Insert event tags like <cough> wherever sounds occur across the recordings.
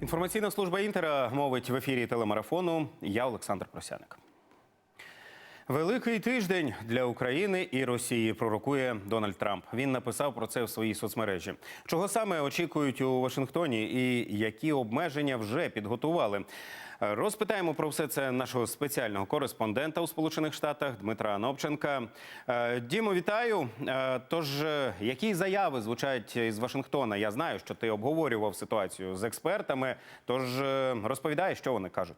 Інформаційна служба Інтера мовить в ефірі телемарафону. Я Олександр Просяник. Великий тиждень для України і Росії пророкує Дональд Трамп. Він написав про це в своїй соцмережі. Чого саме очікують у Вашингтоні і які обмеження вже підготували? Розпитаємо про все це нашого спеціального кореспондента у Сполучених Штатах Дмитра Анопченка. Е, Дімо, вітаю. Е, Тож, е, які заяви звучать із Вашингтона? Я знаю, що ти обговорював ситуацію з експертами. Тож розповідає, що вони кажуть.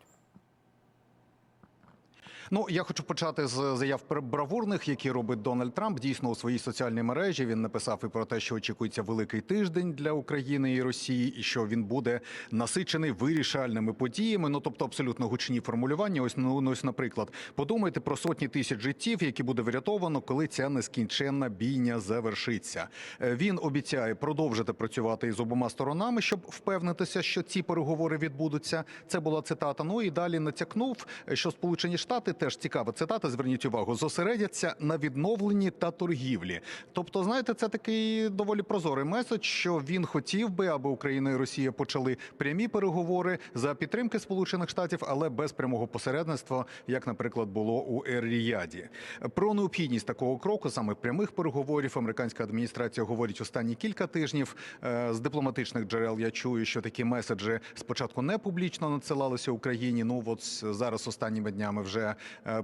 Ну я хочу почати з заяв бравурних, які робить Дональд Трамп. Дійсно у своїй соціальній мережі він написав і про те, що очікується великий тиждень для України і Росії, і що він буде насичений вирішальними подіями. Ну тобто абсолютно гучні формулювання. Ось ну ось, наприклад, подумайте про сотні тисяч життів, які буде врятовано, коли ця нескінченна бійня завершиться. Е, Він обіцяє продовжити працювати із обома сторонами, щоб впевнитися, що ці переговори відбудуться. Це була цитата. Ну і далі натякнув, що Сполучені Штати теж цікава цитата. Зверніть увагу, зосередяться на відновленні та торгівлі. Тобто, знаєте, це такий доволі прозорий меседж, що він хотів би, аби Україна і Росія почали прямі переговори за підтримки Сполучених Штатів, але без прямого посередництва, як, наприклад, було у Ер-Ріяді. Про необхідність такого кроку, саме прямих переговорів, американська адміністрація говорить останні кілька тижнів. Е, З дипломатичних джерел я чую, що такі меседжі спочатку не публічно надсилалися Україні. Ну от зараз останніми днями вже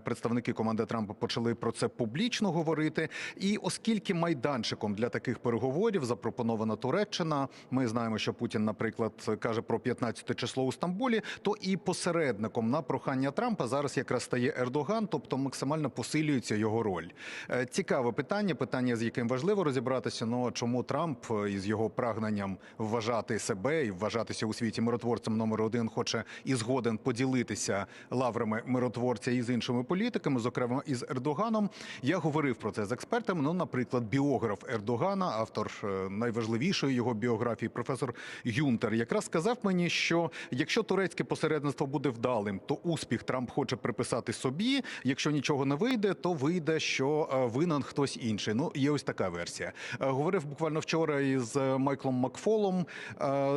представники команди Трампа почали про це публічно говорити. І оскільки майданчиком для таких переговорів запропонована Туреччина, ми знаємо, що Путін, наприклад, каже про 15 число у Стамбулі, то і посередником на прохання Трампа зараз якраз стає Ердоган, тобто максимально посилюється його роль. Е, Цікаве питання, питання, з яким важливо розібратися. Ну чому Трамп е, із його прагненням вважати себе і вважатися у світі миротворцем номер один, хоче і згоден поділитися лаврами миротворця із іншими політиками, зокрема із Ердоганом. Я говорив про це з експертами. Ну, наприклад, біограф Ердогана, автор е, найважливішої його біографії, професор Юнтер, якраз сказав мені, що якщо турецьке посередництво буде вдалим, то успіх Трамп хоче приписати собі. Якщо нічого не вийде, то вийде, що е, винен хтось інший. Ну є ось така версія. Е, Говорив буквально вчора із Майклом Макфолом.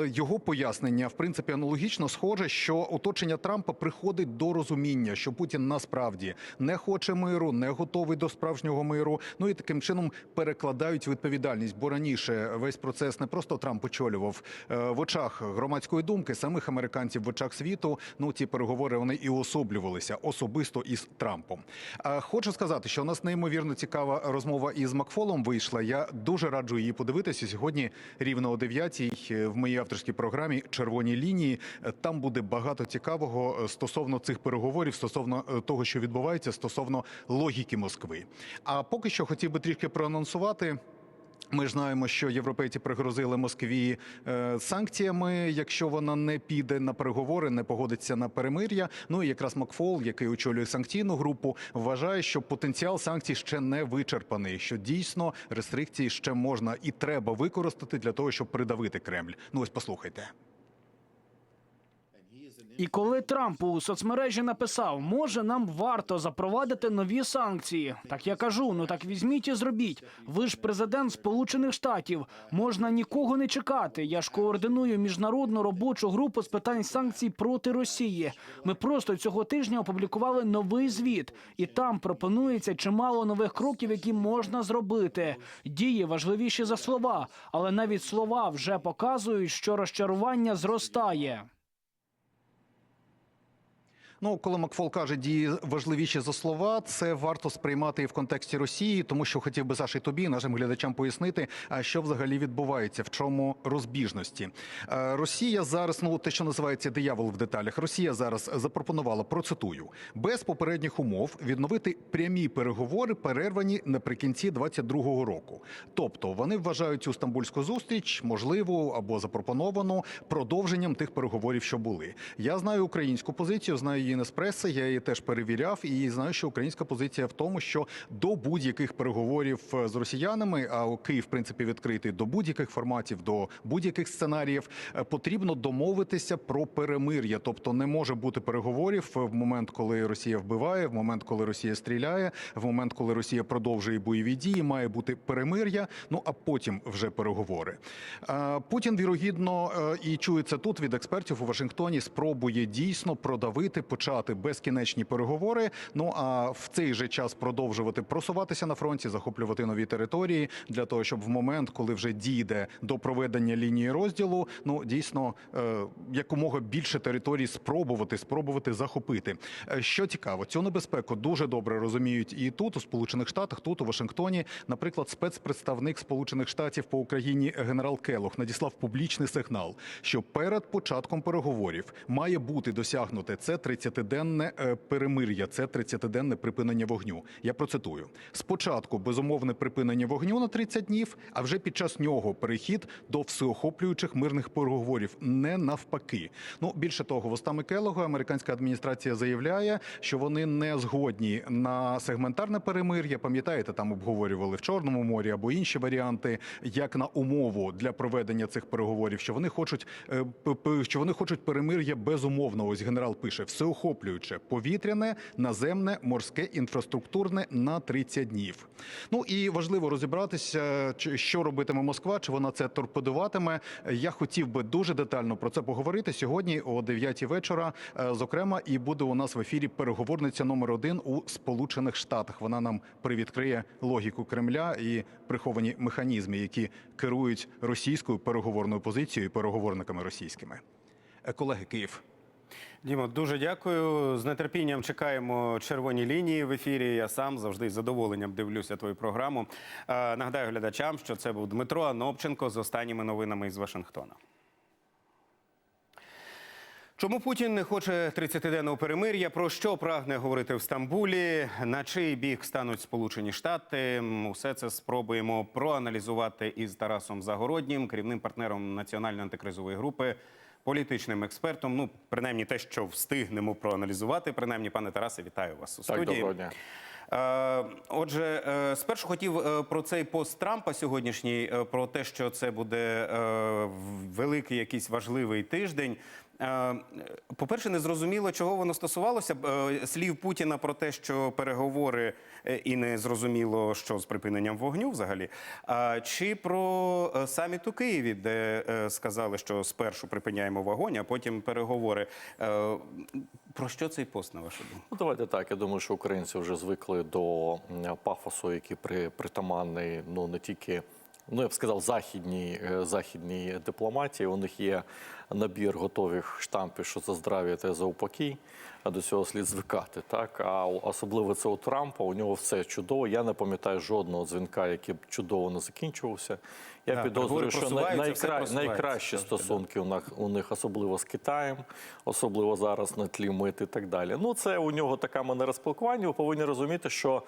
Його пояснення в принципі аналогічно схоже, що оточення Трампа приходить до розуміння, що Путін насправді не хоче миру, не готовий до справжнього миру. Ну і таким чином перекладають відповідальність. Бо раніше весь процес не просто Трамп очолював е, в очах громадської думки, самих американців в очах світу. Ну ці переговори вони і особлювалися особисто із Трампом. А хочу сказати, що у нас неймовірно цікава розмова із Макфолом вийшла. Я дуже раджу її подивитися сьогодні. Рівно о 9 в моїй авторській програмі Червоні лінії. Е, Там буде багато цікавого е, стосовно цих переговорів, стосовно е, того, що відбувається, стосовно логіки Москви. А поки що хотів би трішки проанонсувати. Ми знаємо, що європейці пригрозили Москві е, санкціями, якщо вона не піде на переговори, не погодиться на перемир'я. Ну і якраз Макфол, який очолює санкційну групу, вважає, що потенціал санкцій ще не вичерпаний. Що дійсно рестрикції ще можна і треба використати для того, щоб придавити Кремль. Ну ось послухайте. І коли Трамп у соцмережі написав, може нам варто запровадити нові санкції. Так я кажу, ну так візьміть і зробіть. Ви ж президент Сполучених Штатів. Можна нікого не чекати. Я ж координую міжнародну робочу групу з питань санкцій проти Росії. Ми просто цього тижня опублікували новий звіт, і там пропонується чимало нових кроків, які можна зробити. Дії важливіші за слова, але навіть слова вже показують, що розчарування зростає. Ну, коли Макфол каже дії важливіші за слова, це варто сприймати і в контексті Росії, тому що хотів би Саші тобі нашим глядачам пояснити, а що взагалі відбувається, в чому розбіжності. Е, Росія зараз, ну те, що називається диявол в деталях. Росія зараз запропонувала процитую без попередніх умов відновити прямі переговори, перервані наприкінці 22-го року. Тобто вони вважають цю стамбульську зустріч можливу або запропоновану продовженням тих переговорів, що були. Я знаю українську позицію, знаю Associated Press, я її теж перевіряв і знаю, що українська позиція в тому, що до будь-яких переговорів е, з росіянами, а Київ в принципі відкритий до будь-яких форматів, до будь-яких сценаріїв, е, потрібно домовитися про перемир'я. Тобто не може бути переговорів в момент, коли Росія вбиває, в момент, коли Росія стріляє, в момент, коли Росія продовжує бойові дії, має бути перемир'я. Ну а потім вже переговори. Е, Путін вірогідно і чує це тут від експертів у Вашингтоні. Спробує дійсно продавити, почати безкінечні переговори. Ну а в цей же час продовжувати просуватися на фронті, захоплювати нові території для того, щоб в момент, коли вже дійде до проведення лінії розділу, ну дійсно е, якомога більше територій спробувати, спробувати захопити. Е, Що цікаво, цю небезпеку дуже добре розуміють і тут, у Сполучених Штатах, тут у Вашингтоні, наприклад, спецпредставник Сполучених Штатів по Україні генерал Келох надіслав публічний сигнал, що перед початком переговорів має бути досягнуте це 30-денне е, перемир'я, це 30-денне припинення вогню. Я процитую: спочатку безумовне припинення вогню на 30 днів, а вже під час нього перехід до всеохоплюючих мирних переговорів, не навпаки. Ну більше того, вустами Келого американська адміністрація заявляє, що вони не згодні на сегментарне перемир'я. Пам'ятаєте, там обговорювали в Чорному морі або інші варіанти, як на умову для проведення цих переговорів, що вони хочуть е, що вони хочуть перемир'я безумовно. Ось генерал пише всеохоплююче повітряне, наземне, морське, інфраструктурне на 30 днів. Ну і важливо розібратися, що робитиме Москва, чи вона це торпедуватиме. Я хотів би дуже детально про це поговорити сьогодні о 9 вечора. Е, Зокрема, і буде у нас в ефірі переговорниця номер один у Сполучених Штатах. Вона нам привідкриє логіку Кремля і приховані механізми, які керують російською переговорною позицією і переговорниками російськими. Е, Колеги, Київ. Дімо, дуже дякую. З нетерпінням чекаємо червоні лінії в ефірі. Я сам завжди з задоволенням дивлюся твою програму. Е, Нагадаю глядачам, що це був Дмитро Анопченко з останніми новинами із Вашингтона. Чому Путін не хоче 30-денного перемир'я? Про що прагне говорити в Стамбулі? На чий бік стануть Сполучені Штати? Усе це спробуємо проаналізувати із Тарасом Загороднім, керівним партнером національної антикризової групи, політичним експертом. Ну, принаймні, те, що встигнемо проаналізувати. Принаймні, пане Тарасе, вітаю вас у Так, доброго дня. Е, Отже, е, спершу хотів е, про цей пост Трампа сьогоднішній, про те, що це буде великий якийсь важливий тиждень. Е, По-перше, не зрозуміло, чого воно стосувалося. Е, Слів Путіна про те, що переговори е, і не зрозуміло, що з припиненням вогню взагалі. Чи про саміт у Києві, де сказали, що спершу припиняємо вогонь, а потім переговори. Про що цей пост, на вашу думку? Ну, давайте так. Я думаю, що українці вже звикли до пафосу, який при, притаманний ну не тільки. Ну, я б сказав, західній, е, західній дипломатії. У них є набір готових штампів, що за здрав'я та за упокій. А до цього слід звикати. Так а особливо це у Трампа. У нього все чудово. Я не пам'ятаю жодного дзвінка, який б чудово не закінчувався. Я Так, підозрюю, що най- найкра... найкращі да. стосунки у них, у них особливо з Китаєм, особливо зараз на тлі мит і так далі. Ну, це у нього така манера спілкування. Ви повинні розуміти, що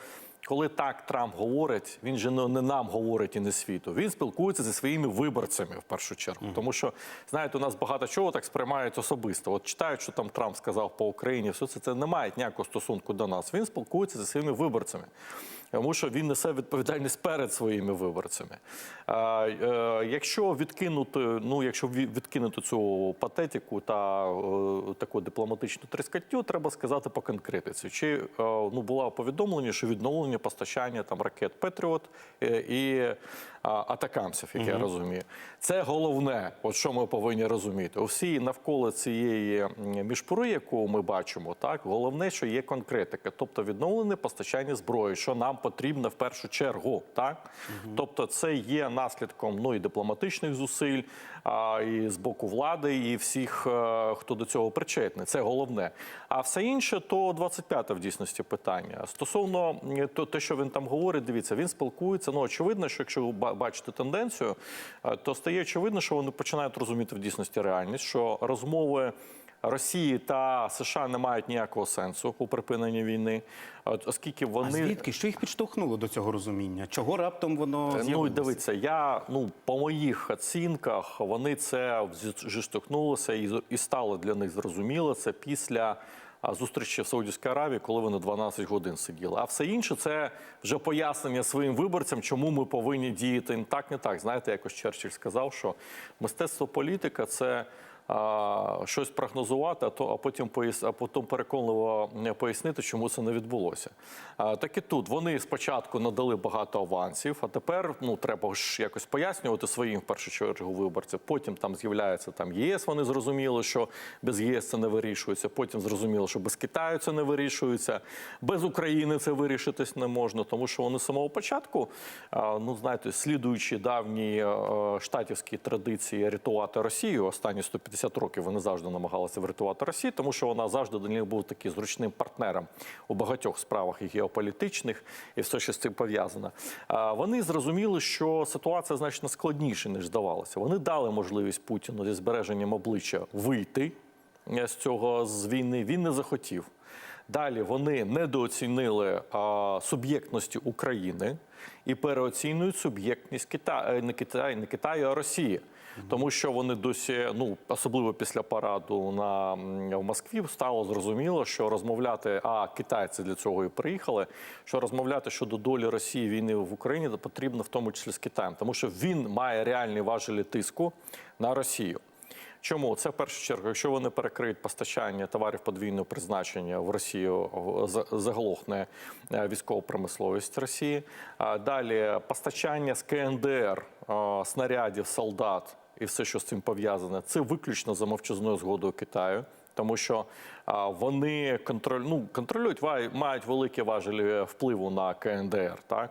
коли так Трамп говорить, він же не нам говорить і не світу. Він спілкується зі своїми виборцями в першу чергу. Тому що знаєте, у нас багато чого так сприймають особисто. От читають, що там Трамп сказав по Україні, все це, це не має ніякого стосунку до нас. Він спілкується зі своїми виборцями. Тому що він несе відповідальність перед своїми виборцями. Е, якщо відкинути, ну якщо відкинути цю патетику та е, таку дипломатичну тріскаттю, треба сказати по конкретиці. Чи е, ну було повідомлення, що відновлення постачання там ракет Петріот і а, атакамсів, як я розумію, це головне, от що ми повинні розуміти. У всій навколо цієї м, мішпури, яку ми бачимо, так головне, що є конкретика, тобто відновлене постачання зброї, що нам потрібно в першу чергу, так тобто, це є наслідком ну і дипломатичних зусиль, а, і з боку влади, і всіх, е, хто до цього причетний. Це головне. А все інше, то 25 в дійсності питання. Стосовно то, те, що він там говорить, дивіться, він спілкується. Ну очевидно, що якщо ви бачите тенденцію, е, то стає очевидно, що вони починають розуміти в дійсності реальність, що розмови. Росії та США не мають ніякого сенсу у припиненні війни, оскільки вони А звідки? Що їх підштовхнуло до цього розуміння? Чого раптом воно Ну і з'явилося? дивіться, я ну по моїх оцінках вони це зіштовхнулося і, і стало для них зрозуміло. Це після зустрічі в Саудівській Аравії, коли вони 12 годин сиділи. А все інше це вже пояснення своїм виборцям, чому ми повинні діяти не так, не так. Знаєте, якось Черчилль сказав, що мистецтво політика це. Щось прогнозувати, а то а потім пояс, а потім переконливо пояснити, чому це не відбулося. Так і тут вони спочатку надали багато авансів, а тепер ну треба ж якось пояснювати своїм в першу чергу виборцям. Потім там з'являється там ЄС. Вони зрозуміли, що без ЄС це не вирішується. Потім зрозуміло, що без Китаю це не вирішується, без України це вирішитись не можна, тому що вони з самого початку, ну знаєте, слідуючи давній е, штатівській традиції рятувати Росію, останні 150 років вони завжди намагалися врятувати Росію, тому що вона завжди для них був таким зручним партнером у багатьох справах і геополітичних, і все, що з цим пов'язано. Вони зрозуміли, що ситуація значно складніша, ніж здавалося. Вони дали можливість Путіну зі збереженням обличчя вийти е, з цього з війни. Він не захотів. Далі вони недооцінили а, суб'єктності України і переоцінюють суб'єктність Китаю, не Китаю, не Китаю, а Росії. Тому що вони досі, ну особливо після параду на в Москві, стало зрозуміло, що розмовляти, а китайці для цього і приїхали. Що розмовляти щодо долі Росії війни в Україні потрібно в тому числі з Китаєм, тому що він має реальні важелі тиску на Росію. Чому це в першу чергу, якщо вони перекриють постачання товарів подвійного призначення в Росію, за- заглохне е, військова промисловість Росії. Далі постачання з КНДР снарядів, солдат і все, що з цим пов'язане, це виключно за мовчазною згодою Китаю. Тому що вони контроль, ну, контролюють, мають великі важелі впливу на КНДР. Так,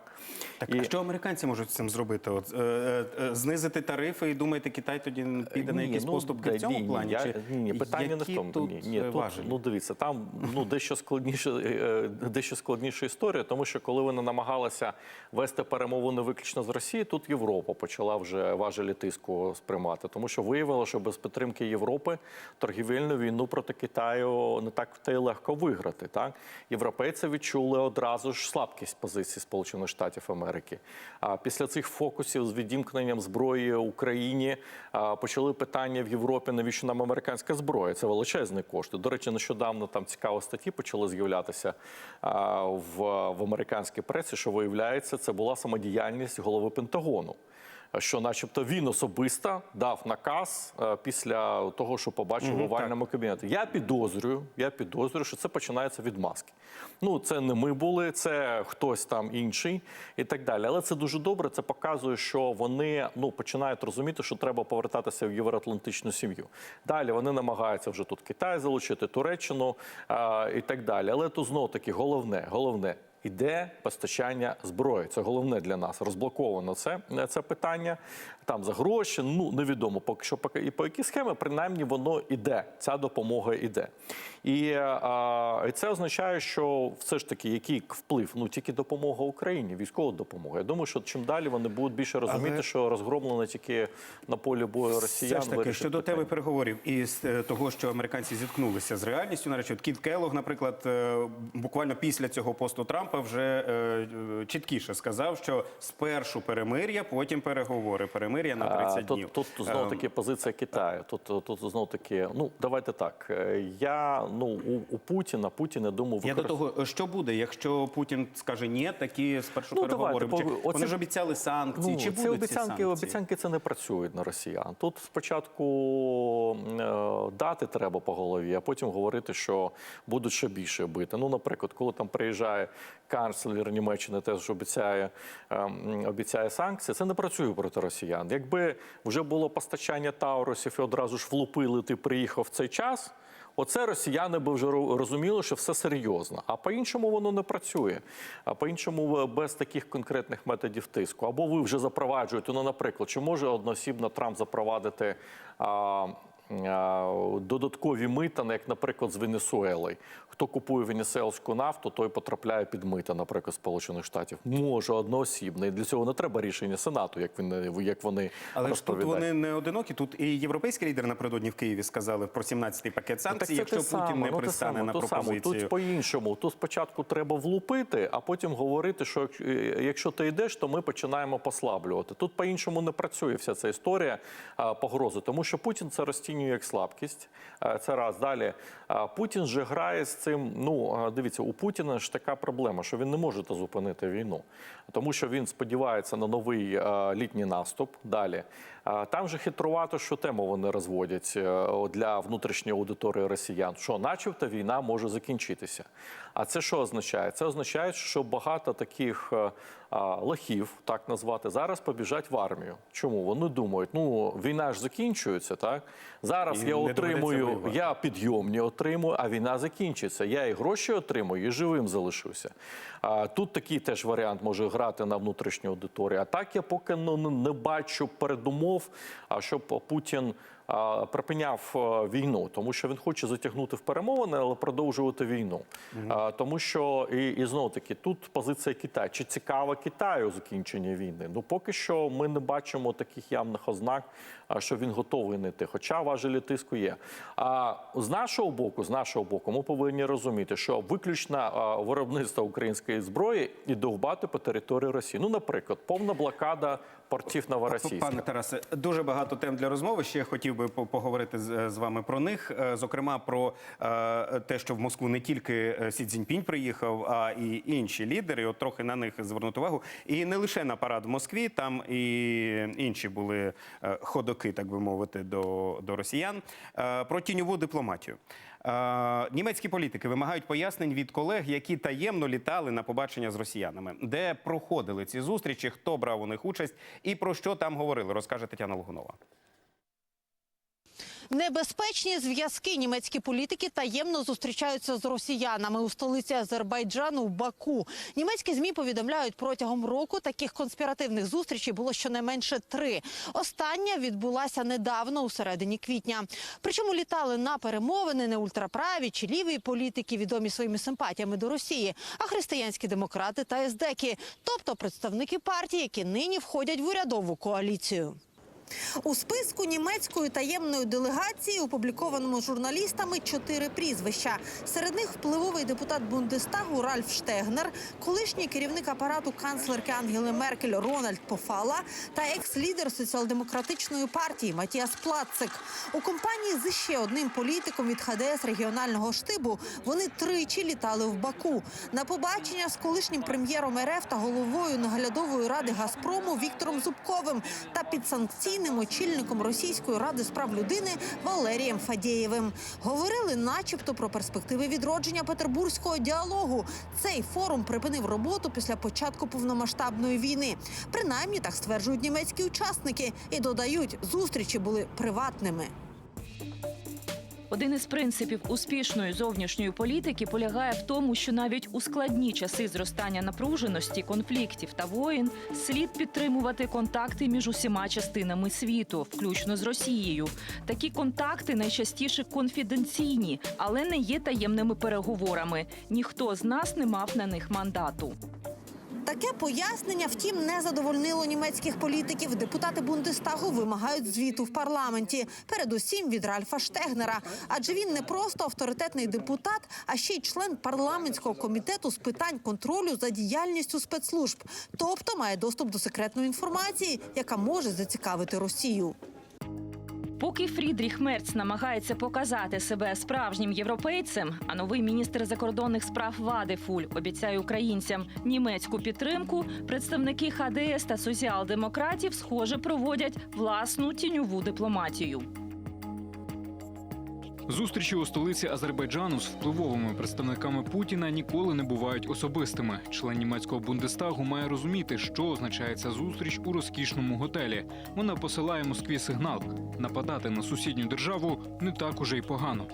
Так, а що американці можуть з цим зробити? От, е, е, е, знизити тарифи і думаєте, Китай тоді піде на Ні, якісь ну, поступки в цьому ні, ні, плані? я- Чи ні, ні, питання не в тому. Тут ні, ні, е, тут, ну дивіться, там ну дещо складніше, е, дещо складніша історія, тому що коли вони намагалися вести перемовини виключно з Росії, тут Європа почала вже важелі тиску сприймати, тому що виявило, що без підтримки Європи торгівельну війну проти Китаю не так та й легко виграти. Так європейці відчули одразу ж слабкість позиції Сполучених Штатів Америки. А після цих фокусів з відімкненням зброї Україні почали питання в Європі, навіщо нам американська зброя? Це величезні кошти. До речі, нещодавно там цікаві статті почали з'являтися в, в американській пресі, що виявляється, це була самодіяльність голови Пентагону. Що, начебто, він особисто дав наказ е, після того, що побачив в овальному кабінеті. Я підозрюю, я підозрюю, що це починається від маски. Ну, це не ми були, це хтось там інший і так далі. Але це дуже добре. Це показує, що вони ну починають розуміти, що треба повертатися в євроатлантичну сім'ю. Далі вони намагаються вже тут Китай залучити, Туреччину е, і так далі. Але тут знов таки головне, головне. Іде постачання зброї. Це головне для нас. Розблоковано це, це питання. Там за гроші, ну невідомо поки що поки і по які схеми, принаймні воно іде. Ця допомога іде. І, а, і це означає, що все ж таки який вплив? Ну тільки допомога Україні, військова допомога. Я думаю, що чим далі вони будуть більше розуміти, Але- що розгромлено тільки на полі бою росіян. Все ж таки, щодо теми переговорів і з е, того, що американці зіткнулися з реальністю, нарешті, от Кіт Келлог, наприклад, е, буквально після цього посту Трампа вже е, е, чіткіше сказав, що спершу перемир'я, потім переговори. Перемир'я на 30 А, днів. Тут, тут знов таки позиція Китаю. Тут, тут знов таки, ну давайте так. е, Я ну у, у Путіна Путін, я думаю, Я до того, що буде, якщо Путін скаже ні, такі спершу Ну, переговори. давайте, Чи- оце- Вони ж обіцяли санкції. Ну, Чи будуть обіцянки, ці санкції? обіцянки це не працюють на росіян. Тут спочатку е, дати треба по голові, а потім говорити, що будуть ще більше бити. Ну, наприклад, коли там приїжджає канцлер Німеччини, теж обіцяє, е, обіцяє санкції, це не працює проти росіян. Якби вже було постачання Таурусів і одразу ж влупили, ти приїхав в цей час. Оце росіяни би вже розуміли, що все серйозно. А по-іншому воно не працює. А по-іншому е, без таких конкретних методів тиску. Або ви вже запроваджуєте. Ну, наприклад, чи може одноосібно Трамп запровадити а, додаткові мита, як, наприклад, з Венесуелою? Хто купує венесуельську нафту, той потрапляє під мита, наприклад, Сполучених Штатів. Може одноосібно. І для цього не треба рішення Сенату, як вони, як вони Але ж тут вони не одинокі. Тут і європейські лідери напередодні в Києві сказали про 17-й пакет санкцій, Ну, якщо Путін саме, не ну, пристане саме, на саме. пропозицію. Тут по-іншому. Тут спочатку треба влупити, а потім говорити, що е, якщо ти йдеш, то ми починаємо послаблювати. Тут по-іншому не працює вся ця історія погрози, тому що Путін це розцінює розцінює як слабкість. Е, Це раз далі. е, Путін же грає з цим. Ну е, дивіться, у Путіна ж така проблема, що він не може зупинити війну, тому що він сподівається на новий літній наступ. Далі там же хитрувато, що тему вони розводять е, для внутрішньої аудиторії росіян, що, начебто, війна може закінчитися. А це що означає? Це означає, що багато таких е, лохів, так назвати, зараз побіжать в армію. Чому? Вони думають, ну війна ж закінчується, так? Зараз І я отримую, я підйомні отримую, а війна закінчиться. Я і гроші отримую, і живим залишуся. Тут такий теж варіант може грати на внутрішню аудиторію. А так я поки ну, не- не бачу передумов, а щоб Путін припиняв війну, тому що він хоче затягнути в перемовини, але продовжувати війну. А, тому що і, і знову таки тут позиція Китаю. Чи цікава Китаю закінчення війни? Ну поки що ми не бачимо таких явних ознак, що він готовий не йти. Хоча важелі тиску є. А з нашого боку, з нашого боку, ми повинні розуміти, що виключно виробництво української зброї і довбати по території Росії. Ну, наприклад, повна блокада портів Новоросійська. Пане Тарасе, дуже багато тем для розмови. Ще я хотів би по- поговорити з, вами про них. Е, Зокрема, про е, те, що в Москву не тільки е, Сі Цзіньпінь приїхав, а і інші лідери. От трохи на них звернути увагу. І не лише на парад в Москві, там і інші були ходоки, так би мовити, до, до росіян. Про тіньову дипломатію. Німецькі політики вимагають пояснень від колег, які таємно літали на побачення з росіянами, де проходили ці зустрічі, хто брав у них участь і про що там говорили, розкаже Тетяна Логунова. Небезпечні зв'язки німецькі політики таємно зустрічаються з росіянами у столиці Азербайджану в Баку. Німецькі змі повідомляють, протягом року таких конспіративних зустрічей було щонайменше три. Остання відбулася недавно у середині квітня. Причому літали на перемовини не ультраправі чи ліві політики, відомі своїми симпатіями до Росії, а християнські демократи та ездеки, тобто представники партій, які нині входять в урядову коаліцію. У списку німецької таємної делегації, опублікованому журналістами, чотири прізвища. Серед них впливовий депутат Бундестагу Ральф Штегнер, колишній керівник апарату канцлерки Ангели Меркель Рональд Пофала та екс-лідер соціал-демократичної партії Матіас Плацик. У компанії з ще одним політиком від ХДС регіонального штибу вони тричі літали в Баку. На побачення з колишнім прем'єром РФ та головою наглядової ради Газпрому Віктором Зубковим та підсанкційним очільником Російської ради з прав людини Валерієм Фадєєвим. Говорили, начебто, про перспективи відродження петербурзького діалогу. Цей форум припинив роботу після початку повномасштабної війни. Принаймні так стверджують німецькі учасники і додають, зустрічі були приватними. Один із принципів успішної зовнішньої політики полягає в тому, що навіть у складні часи зростання напруженості, конфліктів та воїн слід підтримувати контакти між усіма частинами світу, включно з Росією. Такі контакти найчастіше конфіденційні, але не є таємними переговорами. Ніхто з нас не мав на них мандату. Таке пояснення, втім, не задовольнило німецьких політиків. Депутати Бундестагу вимагають звіту в парламенті, передусім від Ральфа Штегнера. Адже він не просто авторитетний депутат, а ще й член парламентського комітету з питань контролю за діяльністю спецслужб, тобто має доступ до секретної інформації, яка може зацікавити Росію. Поки Фрідріх Мерц намагається показати себе справжнім європейцем, а новий міністр закордонних справ Вади Фуль обіцяє українцям німецьку підтримку, представники ХДС та соціал-демократів, схоже, проводять власну тіньову дипломатію. Зустрічі у столиці Азербайджану з впливовими представниками Путіна ніколи не бувають особистими. Член німецького бундестагу має розуміти, що означає ця зустріч у розкішному готелі. Вона посилає Москві сигнал: нападати на сусідню державу не так уже й погано.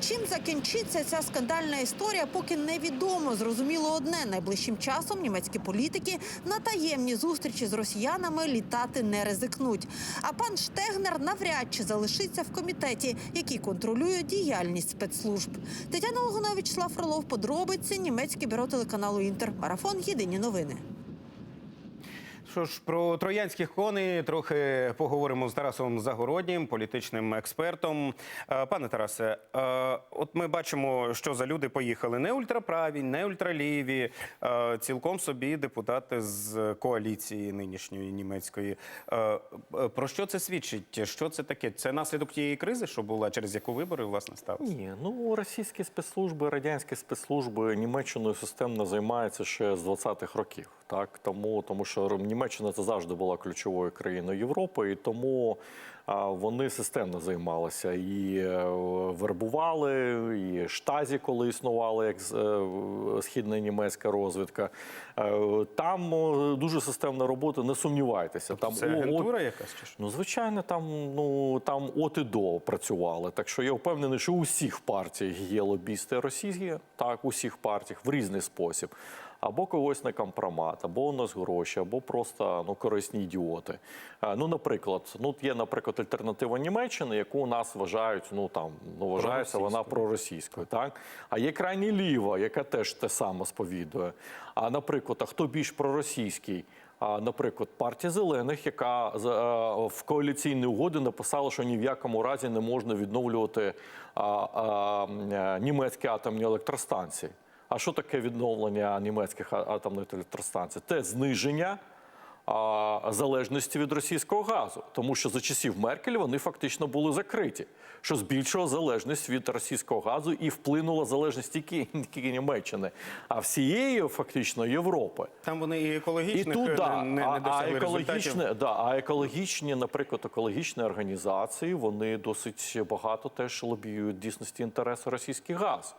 Чим закінчиться ця скандальна історія, поки невідомо. Зрозуміло одне найближчим часом німецькі політики на таємні зустрічі з росіянами літати не ризикнуть. А пан Штегнер навряд чи залишиться в комітеті, який контролює діяльність спецслужб. Тетяна Логунова, Вячеслав Фролов, подробиці німецьке бюро телеканалу Інтер. Марафон. Єдині новини. Що ж, про троянських коней трохи поговоримо з Тарасом Загороднім, політичним експертом. Е, Пане Тарасе, е, от ми бачимо, що за люди поїхали не ультраправі, не ультраліві, е, цілком собі депутати з коаліції нинішньої німецької. Про що це свідчить? Що це таке? Це наслідок тієї кризи, що була, через яку вибори власне сталися? Ні, ну російські спецслужби, радянські спецслужби Німеччиною системно займаються ще з 20-х років. Так тому, тому що Німеччина це завжди була ключовою країною Європи, і тому вони системно займалися і е, вербували, і штазі, коли існували як е, східна німецька розвідка. Е, Там дуже системна робота, не сумнівайтеся. Там Це о- агентура якась чи що? Ну, звичайно, там ну там от і до працювали. Так що я впевнений, що у всіх партіях є лобісти російські, так, у всіх партіях в різний спосіб. Або когось на компромат, або у нас гроші, або просто ну корисні ідіоти. Е, Ну, наприклад, ну є, наприклад, альтернатива Німеччини, яку у нас вважають, ну там ну вважається вона проросійською, так а є крайні ліва, яка теж те саме сповідує. А наприклад, а хто більш проросійський? А, наприклад, партія зелених, яка е, в коаліційній угоді написала, що ні в якому разі не можна відновлювати а, а, е, німецькі атомні електростанції. А що таке відновлення німецьких атомних електростанцій? Це зниження а, залежності від російського газу, тому що за часів Меркель вони фактично були закриті, що збільшило залежність від російського газу і вплинула залежність тільки, тільки Німеччини, а всієї фактично Європи. Там вони і І тут, не, да, не, а, не а, досягли екологічне, да, а екологічні, наприклад, екологічні організації, вони досить багато теж лобіюють дійсності інтереси російський газ.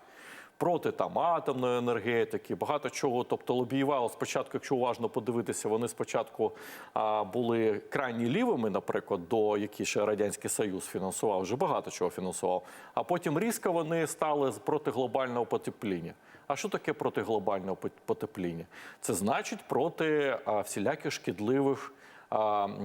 Проти там атомної енергетики, багато чого. Тобто лобіювало спочатку, якщо уважно подивитися, вони спочатку а, були крайні лівими, наприклад, до які ще радянський союз фінансував, вже багато чого фінансував. А потім різко вони стали проти глобального потепління. А що таке проти глобального потепління? Це значить проти а, всіляких шкідливих,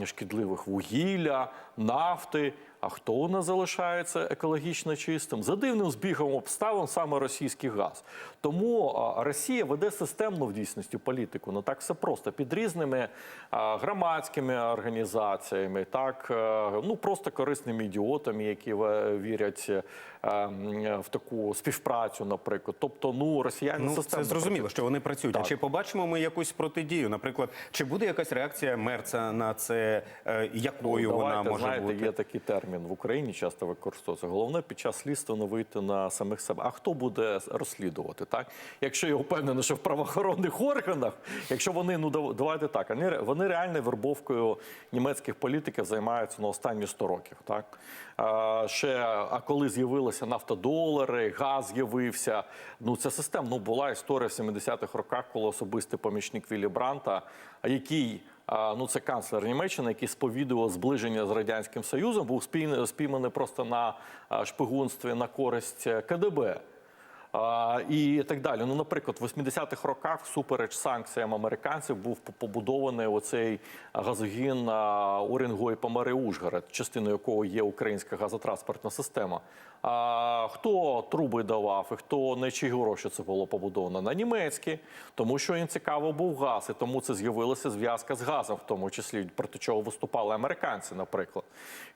шкідливих вугілля, нафти. А хто у нас залишається екологічно чистим? За дивним збігом обставин саме російський газ. Тому Росія веде системну в дійсності політику. Не так все просто під різними громадськими організаціями, так е, ну просто корисними ідіотами, які вірять е, в таку співпрацю, наприклад. Тобто, ну росіяни Ну, системно це зрозуміло, що вони працюють. А чи побачимо ми якусь протидію? Наприклад, чи буде якась реакція Мерца на це? Е, Якою Ну, вона давайте, може знаєте, бути? є такий термін в Україні, часто використовується. Головне під час слідства не вийти на самих себе. А хто буде розслідувати? Так, якщо я впевнений, що в правоохоронних органах, якщо вони ну давайте так, вони, реально вербовкою німецьких політиків займаються на останні 100 років. Так а, ще а коли з'явилися нафтодолари, газ з'явився. Ну це система. Ну була історія в 70-х роках, коли особистий помічник Віллі Бранта, який ну це канцлер Німеччини, який сповідував зближення з радянським Союзом, був спійманий просто на шпигунстві на користь е, КДБ. І так далі. Ну, наприклад, в 80-х роках, всупереч санкціям американців, був побудований оцей газогін а, Орінгой Помари Ужгород, частиною якого є українська газотранспортна система. А, хто труби давав і хто на чиї гроші це було побудовано? На німецькі, тому що їм цікаво був газ, і тому це з'явилася зв'язка з газом, в тому числі проти чого виступали американці, наприклад.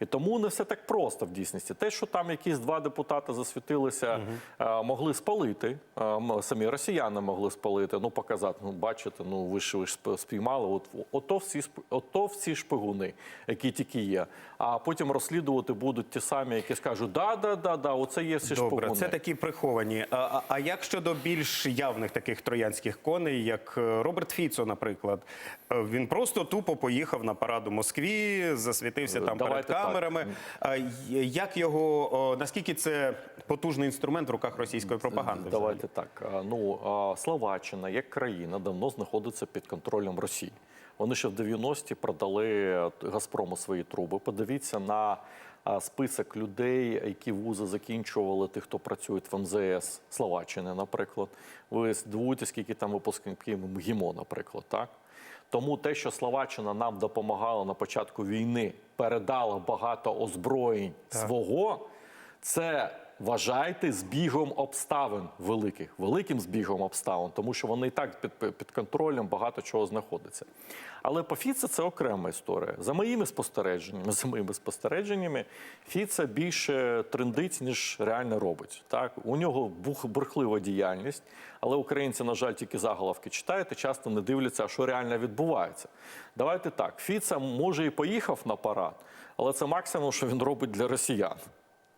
І тому не все так просто в дійсності. Те, що там якісь два депутати засвітилися, е, могли спалити. е, Самі росіяни могли спалити. Ну показати. Ну бачите, ну ви ж ви ж спіймали. От ото всі ото всі шпигуни, які тільки є. А потім розслідувати будуть ті самі, які скажуть, да, да, да, да, оце є всі Добре, шпигуни. це такі приховані. А, а, а як щодо більш явних таких троянських коней, як е, Роберт Фіцо, наприклад, Е, він просто тупо поїхав на парад у Москві, засвітився там Давайте перед камерами. Й- як його наскільки це потужний інструмент в руках російської пропаганди? взагалі? Давайте так. Ну Словаччина як країна давно знаходиться під контролем Росії. Вони ще в 90-ті продали Газпрому свої труби. Подивіться на список людей, які вузи закінчували, тих, хто працює в МЗС Словаччини, наприклад. Ви дивуєте скільки там випускників МГІМО, наприклад, так? Тому те, що Словаччина нам допомагала на початку війни, передала багато озброєнь свого, це вважайте збігом обставин великих, великим збігом обставин, тому що вони і так під, під контролем багато чого знаходиться. Але по Фіце це окрема історія. За моїми спостереженнями, <laughs> за моїми спостереженнями, Фіце більше трендить, ніж реально робить. Так у нього бурхлива діяльність, але українці, на жаль, тільки заголовки читають і часто не дивляться, що реально відбувається. Давайте так. Фіце може і поїхав на парад, але це максимум, що він робить для росіян.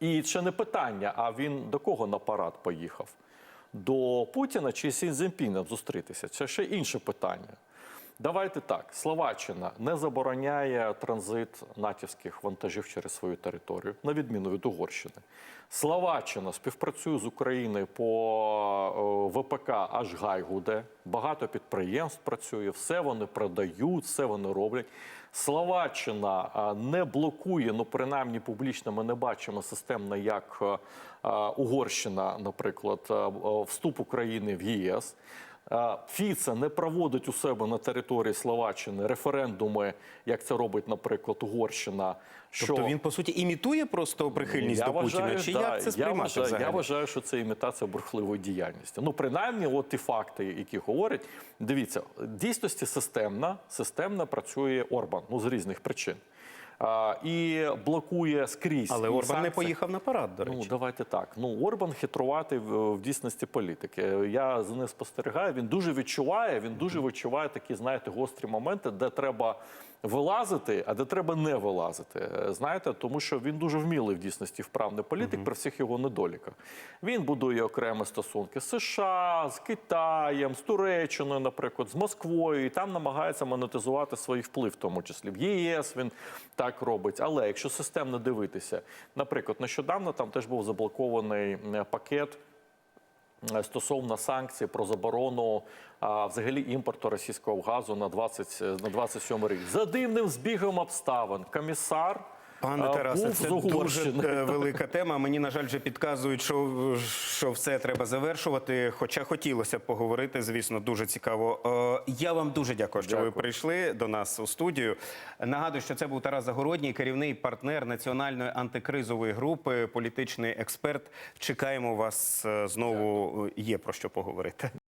І ще не питання: а він до кого на парад поїхав? До Путіна чи Сі Цзіньпіном зустрітися? Це ще інше питання. Давайте так: Словаччина не забороняє транзит натівських вантажів через свою територію, на відміну від Угорщини. Словаччина співпрацює з Україною по е, ВПК аж Гайгуде. Багато підприємств працює, все вони продають, все вони роблять. Словаччина не блокує, ну принаймні публічно ми не бачимо системно, як е, е, Угорщина, наприклад, е, е, вступ України в ЄС. Фіце не проводить у себе на території Словаччини референдуми, як це робить, наприклад, Угорщина. Що Тобто він по суті імітує просто прихильність до Путіна. Чи да, як це я сприймати вважаю, взагалі? я вважаю, що це імітація бурхливої діяльності. Ну, принаймні, от ті факти, які говорять, дивіться, дійсності системна, системно працює Орбан, ну з різних причин. А, і блокує скрізь. Але і Орбан не поїхав на парад, до Ну, давайте так. Ну, Орбан хитруватий в, в дійсності політики. Я за ним спостерігаю. Він дуже відчуває. Він дуже відчуває такі, знаєте, гострі моменти, де треба вилазити, а де треба не вилазити. Е, Знаєте, тому що він дуже вмілий в дійсності вправний політик при всіх його недоліках. Він будує окремі стосунки з США, з Китаєм, з Туреччиною, наприклад, з Москвою, і там намагається монетизувати свій вплив, в тому числі в ЄС. Він так робить. Але якщо системно дивитися, наприклад, нещодавно там теж був заблокований е, пакет. Стосовно санкцій про заборону а, взагалі імпорту російського газу на 20, е, на 27 рік. За дивним збігом обставин комісар Пане Тарасе, це дуже е, велика тема. Мені, на жаль, вже підказують, що, що все треба завершувати. Хоча хотілося б поговорити, звісно, дуже цікаво. Е, Я вам дуже дякую, що ви прийшли до нас у студію. Нагадую, що це був Тарас Загородній, керівний партнер національної антикризової групи, політичний експерт. Чекаємо вас е, знову. Є про що поговорити.